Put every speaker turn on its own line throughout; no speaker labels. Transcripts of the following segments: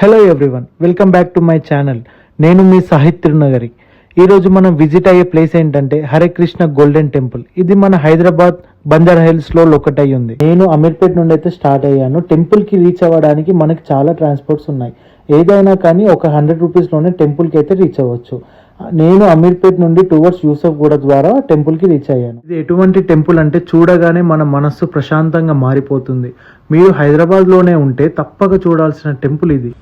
Hello everyone welcome back to my channel నేను మీ సాహిత్ తిరునగరి. ఈరోజు మనం విజిట్ అయ్యే ప్లేస్ ఏంటంటే హరే కృష్ణ గోల్డెన్ టెంపుల్. ఇది మన హైదరాబాద్ బంజారా హిల్స్లో ఉంది. నేను అమీర్పేట్ నుండి అయితే స్టార్ట్ అయ్యాను. టెంపుల్కి రీచ్ అవ్వడానికి మనకి చాలా ట్రాన్స్పోర్ట్స్ ఉన్నాయి. ఏదైనా కానీ ఒక హండ్రెడ్ రూపీస్లోనే టెంపుల్కి అయితే రీచ్ అవ్వచ్చు. నేను అమీర్పేట్ నుండి టువర్డ్స్ యూసఫ్ గూడ ద్వారా టెంపుల్కి రీచ్ అయ్యాను. ఇది ఎటువంటి టెంపుల్ అంటే చూడగానే మన మనస్సు ప్రశాంతంగా మారిపోతుంది. మీరు హైదరాబాద్లోనే ఉంటే తప్పక చూడాల్సిన టెంపుల్ ఇది.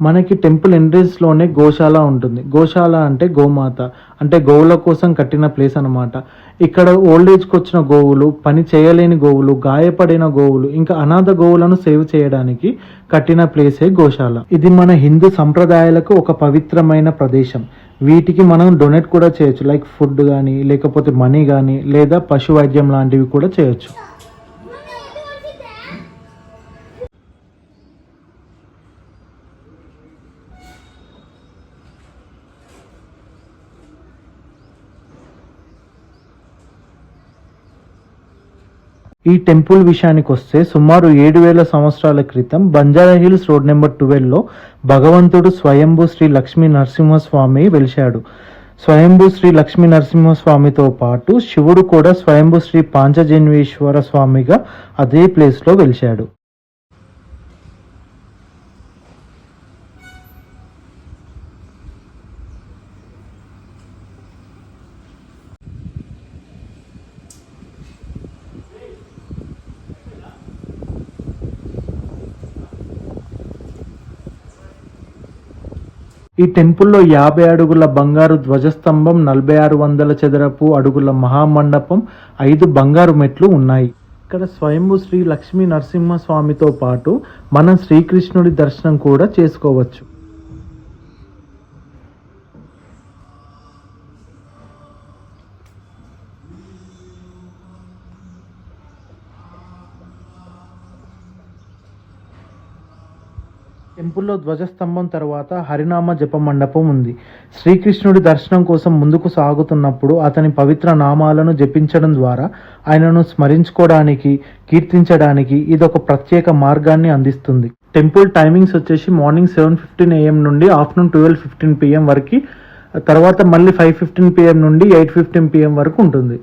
మనకి టెంపుల్ ఎంట్రెన్స్లోనే గోశాల ఉంటుంది. గోశాల అంటే గోమాత అంటే గోవుల కోసం కట్టిన ప్లేస్ అన్నమాట. ఇక్కడ ఓల్డ్ ఏజ్కి వచ్చిన గోవులు పని చేయలేని గోవులు గాయపడిన గోవులు ఇంకా అనాథ గోవులను సేవ్ చేయడానికి కట్టిన ప్లేసే గోశాల. ఇది మన హిందూ సంప్రదాయాలకు ఒక పవిత్రమైన ప్రదేశం. వీటికి మనం డొనేట్ కూడా చేయొచ్చు. లైక్ ఫుడ్ కానీ లేకపోతే మనీ కానీ లేదా పశు వైద్యం లాంటివి కూడా చేయొచ్చు. ఈ టెంపుల్ విషయానికి వస్తే సుమారు ఏడు వేల సంవత్సరాల క్రితం బంజారా హిల్స్ రోడ్ నెంబర్ ట్వెల్వ్లో భగవంతుడు స్వయంభూ శ్రీ లక్ష్మీ నరసింహస్వామి వెలిశాడు. స్వయంభూ శ్రీ లక్ష్మీ నరసింహస్వామితో పాటు శివుడు కూడా స్వయంభూ శ్రీ పాంచజన్వేశ్వర స్వామిగా అదే ప్లేస్లో వెలిశాడు. ఈ టెంపుల్లో యాభై అడుగుల బంగారు ధ్వజస్తంభం నలభై ఆరు వందల చదరపు అడుగుల మహామండపం ఐదు బంగారు మెట్లు ఉన్నాయి. ఇక్కడ స్వయంభు శ్రీ లక్ష్మీ నరసింహ స్వామితో పాటు మనం శ్రీకృష్ణుడి దర్శనం కూడా చేసుకోవచ్చు. టెంపుల్లో ధ్వజస్తంభం తర్వాత హరినామ జప మండపం ఉంది. శ్రీకృష్ణుడి దర్శనం కోసం ముందుకు సాగుతున్నప్పుడు అతని పవిత్ర నామాలను జపించడం ద్వారా ఆయనను స్మరించుకోవడానికి కీర్తించడానికి ఇది ఒక ప్రత్యేక మార్గాన్ని అందిస్తుంది. టెంపుల్ టైమింగ్స్ వచ్చేసి మార్నింగ్ సెవెన్ ఫిఫ్టీన్ ఏఎం నుండి ఆఫ్టర్నూన్ ట్వెల్వ్ ఫిఫ్టీన్ పిఎం వరకు తర్వాత మళ్ళీ ఫైవ్ ఫిఫ్టీన్ పిఎం నుండి ఎయిట్ ఫిఫ్టీన్ పిఎం వరకు ఉంటుంది.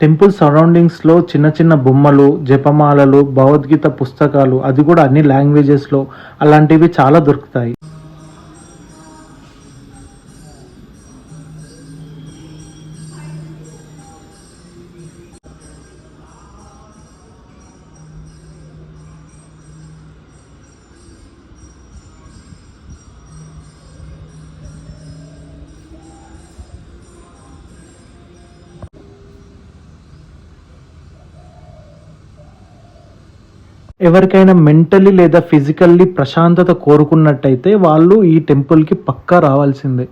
టెంపుల్ సరౌండింగ్స్లో చిన్న చిన్న బొమ్మలు జపమాలలు భగవద్గీత పుస్తకాలు అది కూడా అన్ని లాంగ్వేజెస్లో. అలాంటివి చాలా దొరుకుతాయి. ఎవరికైనా మెంటలీ లేదా ఫిజికల్లీ ప్రశాంతత కోరుకున్నట్టయితే వాళ్ళు ఈ టెంపుల్కి పక్కా రావాల్సిందే.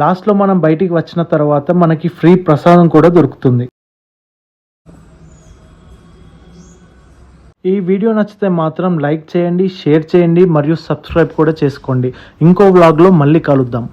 లాస్ట్లో మనం బయటికి వచ్చిన తర్వాత మనకి ఫ్రీ ప్రసాదం కూడా దొరుకుతుంది. ఈ వీడియో నచ్చితే మాత్రం లైక్ చేయండి షేర్ చేయండి మరియు సబ్స్క్రైబ్ కూడా చేసుకోండి. ఇంకో వ్లాగ్లో మళ్ళీ కలుద్దాం.